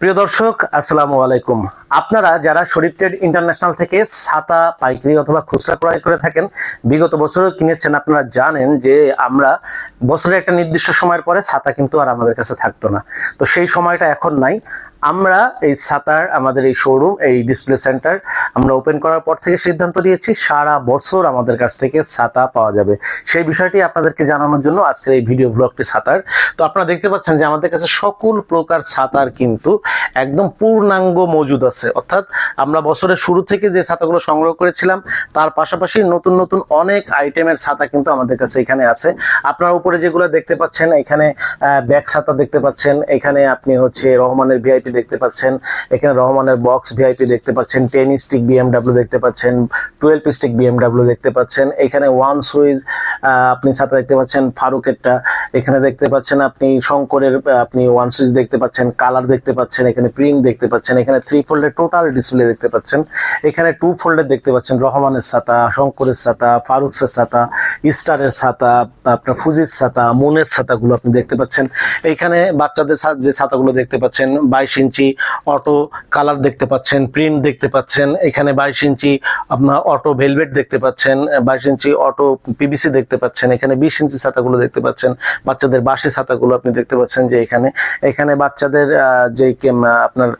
প্রিয় দর্শক, আসসালামু আলাইকুম। আপনারা যারা শরীফ ট্রেড ইন্টারন্যাশনাল থেকে ছাতা, পাইকারি অথবা খুচরা ক্রয় করে থাকেন, বিগত বছরও কিনেছেন, আপনারা জানেন যে আমরা বছরের একটা নির্দিষ্ট সময়ের পরে ছাতা কিন্তু আর আমাদের কাছে থাকতো না। তো সেই সময়টা এখন নাই। আমরা এই ছাতার আমাদের এই শোরুম এই ডিসপ্লে সেন্টার আমরা ওপেন করার পর থেকে সিদ্ধান্ত নিয়েছি সারা বছর আমাদের কাছ থেকে ছাতা পাওয়া যাবে। সেই বিষয়টি আপনাদেরকে জানানোর জন্য আজকের এই ভিডিও ব্লগটি ছাতার তো আপনারা দেখতে পাচ্ছেন যে আমাদের কাছে সকল প্রকার ছাতার কিন্তু একদম পূর্ণাঙ্গ মজুদ আছে। অর্থাৎ আমরা বছরের শুরু থেকে যে ছাতাগুলো সংগ্রহ করেছিলাম, তার পাশাপাশি নতুন নতুন অনেক আইটেমের ছাতা কিন্তু আমাদের কাছে এখানে আছে। আপনার উপরে যেগুলো দেখতে পাচ্ছেন, এখানে ব্যাগ ছাতা দেখতে পাচ্ছেন, এখানে আপনি হচ্ছে রহমানের ভিআইপি দেখতে পাচ্ছেন। এখানে রহমানের বক্স ভিআইপি দেখতে পাচ্ছেন। টেন স্টিক বিএমডাব্লিউ দেখতে পাচ্ছেন। টুয়েলভ স্টিক বিএমডাব্লিউ দেখতে পাচ্ছেন। এখানে ওয়ান সুইজ আপনি সাথে দেখতে পাচ্ছেন ফারুকেরটা। এখানে দেখতে পাচ্ছেন আপনি শঙ্করের আপনি ওয়ান সুইচ দেখতে পাচ্ছেন কালার দেখতে পাচ্ছেন এখানে প্রিন্ট দেখতে পাচ্ছেন এখানে থ্রি ফোল্ডের টোটাল ডিসপ্লে দেখতে পাচ্ছেন এখানে টু ফোল্ডের দেখতে পাচ্ছেন রহমানের ছাতা শঙ্করের ছাতা ফারুকসের ছাতা স্টারের ছাতা আপনার ফুজির ছাতা মুনের ছাতাগুলো আপনি দেখতে পাচ্ছেন এইখানে বাচ্চাদের যে ছাতাগুলো দেখতে পাচ্ছেন বাইশ ইঞ্চি অটো কালার দেখতে পাচ্ছেন প্রিন্ট দেখতে পাচ্ছেন এখানে বাইশ ইঞ্চি আপনার অটো ভেলভেট দেখতে পাচ্ছেন বাইশ ইঞ্চি অটো পিবিসি দেখতে পাচ্ছেন এখানে বিশ ইঞ্চি ছাতাগুলো দেখতে পাচ্ছেন বাচ্চাদের বাসি ছাতাগুলো আপনি দেখতে পাচ্ছেন যে এখানে। এখানে বাচ্চাদের যে আপনার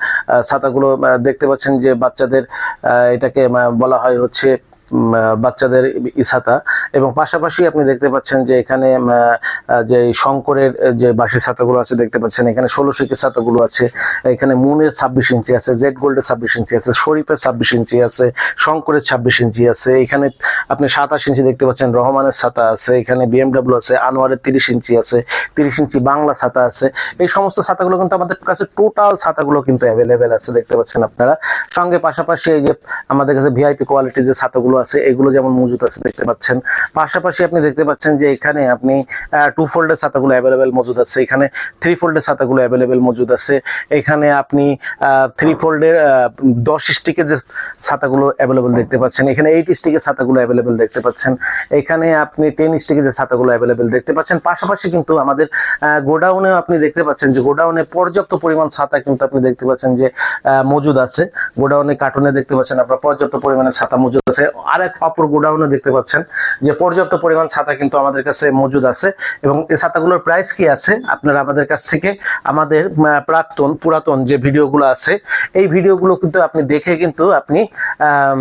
ছাতাগুলো দেখতে পাচ্ছেন যে বাচ্চাদের এটাকে বলা হয় হচ্ছে বাচ্চাদের ই ছাতা এবং পাশাপাশি আপনি দেখতে পাচ্ছেন যে এখানে যে শঙ্করের যে বাসি ছাতাগুলো আছে, দেখতে পাচ্ছেন এখানে ষোলো শিকের ছাতাগুলো আছে। এখানে মুনের ছাব্বিশ ইঞ্চি আছে, জেড গোল্ডের ছাব্বিশ ইঞ্চি আছে, শরীফের ছাব্বিশ ইঞ্চি আছে, শঙ্করের ছাব্বিশ ইঞ্চি আছে। এখানে আপনি সাতাশ ইঞ্চি দেখতে পাচ্ছেন রহমানের ছাতা আছে, এখানে বিএমডাব্লিউ আছে, আনোয়ারের তিরিশ ইঞ্চি আছে, তিরিশ ইঞ্চি বাংলা ছাতা আছে। এই সমস্ত ছাতাগুলো কিন্তু আমাদের কাছে টোটাল ছাতাগুলো কিন্তু অ্যাভেলেবেল আছে, দেখতে পাচ্ছেন আপনারা। সঙ্গে পাশাপাশি এই যে আমাদের কাছে ভিআইপি কোয়ালিটির যে ছাতাগুলো আছে, এগুলো যেমন মজুদ আছে, দেখতে পাচ্ছেন। পাশাপাশি আপনি দেখতে পাচ্ছেন যে এখানে আপনি টু ফোল্ডের ছাতাগুলো অ্যাভেলেবেল মজুদ আছে। এখানে থ্রি ফোল্ডের ছাতাগুলো অ্যাভেলেবেল মজুদ আছে। এখানে আপনি থ্রি ফোল্ডের দশ স্টিকের যে ছাতাগুলো অ্যাভেলেবেল দেখতে পাচ্ছেন, এখানে এইট স্টিকের ছাতাগুলো অ্যাভেলেবেল দেখতে পাচ্ছেন। এখানে আপনি টেন স্টিকের যে ছাতাগুলো অ্যাভেলেবেল দেখতে পাচ্ছেন। পাশাপাশি কিন্তু আমাদের গোডাউনেও আপনি দেখতে পাচ্ছেন যে গোডাউনে পর্যাপ্ত পরিমাণ ছাতা কিন্তু আপনি দেখতে পাচ্ছেন যে মজুদ আছে। গোডাউনে কার্টুনে দেখতে পাচ্ছেন আপনার পর্যাপ্ত পরিমাণে ছাতা মজুদ আছে। আর এক অপর গোডাউনে দেখতে পাচ্ছেন যে পর্যাপ্ত পরিমাণ ছাতা কিন্তু আমাদের কাছে মজুদ আছে এবং এই ছাতাগুলোর প্রাইস কি আছে? আপনারা আমাদের কাছ থেকে আমাদের প্রাক্তন পুরাতন যে ভিডিওগুলো আছে এই ভিডিওগুলো কিন্তু আপনি দেখে কিন্তু আপনি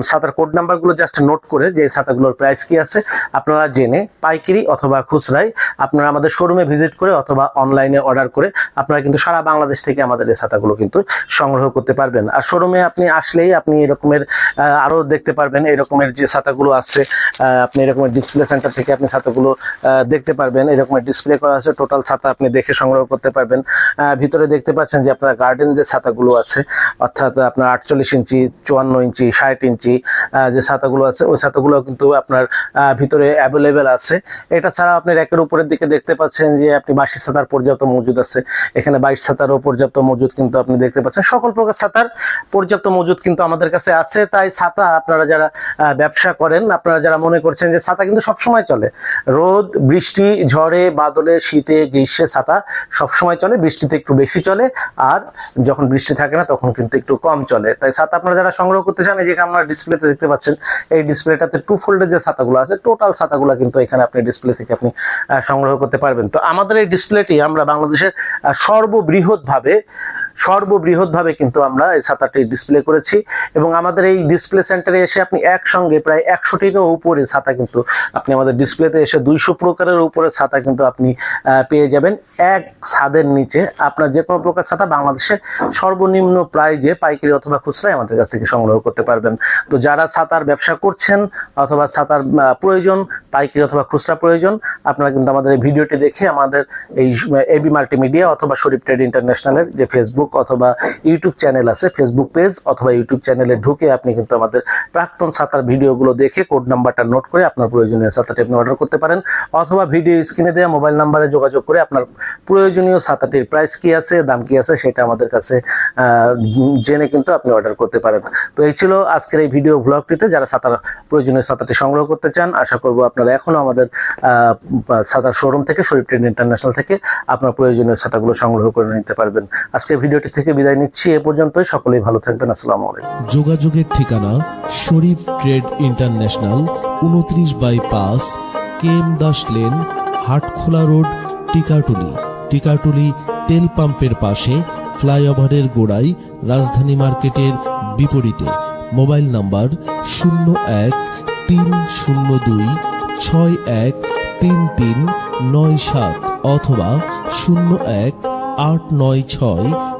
ছাতার কোড নাম্বারগুলো জাস্ট নোট করে যে ছাতাগুলোর প্রাইস কি আছে আপনারা জেনে পাইকারি অথবা খুচরাই আপনারা আমাদের শোরুমে ভিজিট করে অথবা অনলাইনে অর্ডার করে আপনারা কিন্তু সারা বাংলাদেশ থেকে আমাদের এই ছাতাগুলো কিন্তু সংগ্রহ করতে পারবেন। আর শোরুমে আপনি আসলেই আপনি এরকমের আহ, আরও দেখতে পারবেন এরকমের যে ছাতাগুলো আছে আপনি এরকমের ডিসপ্লে সেন্টার থেকে আপনি ছাতাগুলো দেখতে পারবেন। এরকমের ডিসপ্লে করা আছে টোটাল ছাতা আপনি দেখে সংগ্রহ করতে পারবেন। ভিতরে দেখতে পাচ্ছেন যে আপনার গার্ডেন যে ছাতাগুলো আছে, অর্থাৎ আপনার আটচল্লিশ ইঞ্চি, চুয়ান্ন ইঞ্চি, ষাট ইঞ্চি যে ছাতাগুলো আছে, ওই ছাতাগুলো কিন্তু আপনার ভিতরে অ্যাভেলেবেল আছে। এটা ছাড়া আপনি র্যাকের উপরের দিকে দেখতে পাচ্ছেন যে আপনি বাসি ছাতার পর্যাপ্ত মজুদ আছে। এখানে বাইশ ছাতারও পর্যাপ্ত মজুদ কিন্তু আপনি দেখতে পাচ্ছেন। সকল প্রকার ছাতার পর্যাপ্ত মজুদ কিন্তু আমাদের কাছে আছে। তাই ছাতা আপনারা যারা ব্যবসা করেন, আপনারা যারা মনে করছেন যে ছাতা কিন্তু সবসময় চলে। রোদ, বৃষ্টি, ঝড়ে, বাদলে, শীতে, গ্রীষ্মে ছাতা সবসময় চলে, বৃষ্টিতে একটু বেশি চলে, আর যখন বৃষ্টি থাকে না তখন কিন্তু একটু কম চলে। তাই ছাতা আপনারা যারা সংগ্রহ করতে চান, এই যে আপনারা ডিসপ্লেতে দেখতে পাচ্ছেন, এই ডিসপ্লেটাতে টু ফোল্ডের যে ছাতাগুলো আছে টোটাল ছাতাগুলো কিন্তু এখানে আপনি ডিসপ্লে থেকে আপনি সংগ্রহ করতে পারবেন। তো আমাদের এই ডিসপ্লেটি আমরা বাংলাদেশের সর্ববৃহৎভাবে সর্ববৃহৎভাবে কিন্তু আমরা এই ছাতাটি ডিসপ্লে করেছি এবং আমাদের এই ডিসপ্লে সেন্টারে এসে আপনি একসঙ্গে প্রায় একশোটিরও উপরে ছাতা কিন্তু আপনি আমাদের ডিসপ্লেতে এসে দুইশো প্রকারের উপরে ছাতা কিন্তু আপনি পেয়ে যাবেন। এক ছাদের নিচে আপনার যে কোনো প্রকার ছাতা বাংলাদেশে সর্বনিম্ন প্রাইজে পাইকারি অথবা খুচরাই আমাদের কাছ থেকে সংগ্রহ করতে পারবেন। তো যারা ছাতার ব্যবসা করছেন অথবা ছাতার প্রয়োজন, পাইকারি অথবা খুচরা প্রয়োজন, আপনারা কিন্তু আমাদের এই ভিডিওটি দেখে আমাদের এই এবি মাল্টিমিডিয়া অথবা শরীফ ট্রেড ইন্টারন্যাশনালের যে ফেসবুক অথবা ইউটিউব চ্যানেল আছে ফেসবুক পেজ অথবা ইউটিউব চ্যানেলে ঢুকে আপনি কিন্তু আমাদের প্রাক্তন ছাতার ভিডিওগুলো দেখে কোড নাম্বারটা নোট করে আপনার প্রয়োজনীয় ছাতাটি আপনি অর্ডার করতে পারেন অথবা ভিডিও স্ক্রিনে দেওয়া মোবাইল নাম্বারে যোগাযোগ করে আপনার প্রয়োজনীয় ছাতাটির প্রাইস কি আছে, দাম কি আছে সেটা আমাদের কাছে জেনে কিন্তু আপনি অর্ডার করতে পারেন। তো এই ছিল আজকের এই ভিডিও ব্লগটিতে যারা ছাতার প্রয়োজনীয় ছাতাটি সংগ্রহ করতে চান, আশা করব আপনারা এখনও আমাদের ছাতার শোরুম থেকে শরীফ ট্রেড ইন্টারন্যাশনাল থেকে আপনার প্রয়োজনীয় ছাতাগুলো সংগ্রহ করে নিতে পারবেন। আজকের ভিডিও ভিডিওটি থেকে বিদায় নিচ্ছি। এ পর্যন্তই। সকলেই ভালো থাকবেন। আসসালামু আলাইকুম। যোগাযোগের ঠিকানা শরীফ ট্রেড ইন্টারন্যাশনাল, উনত্রিশ বাই পাঁচ KM Das lane, Hatkhola road, Tikatuli. Tikatuli তেল পাম্পের পাশে, ফ্লাইওভারের গোড়ায়, রাজধানী মার্কেটের বিপরীতে। মোবাইল নাম্বার শূন্য এক তিন শূন্য দুই ছয় এক তিন তিন নয় সাত অথবা শূন্য এক আট নয় ছয়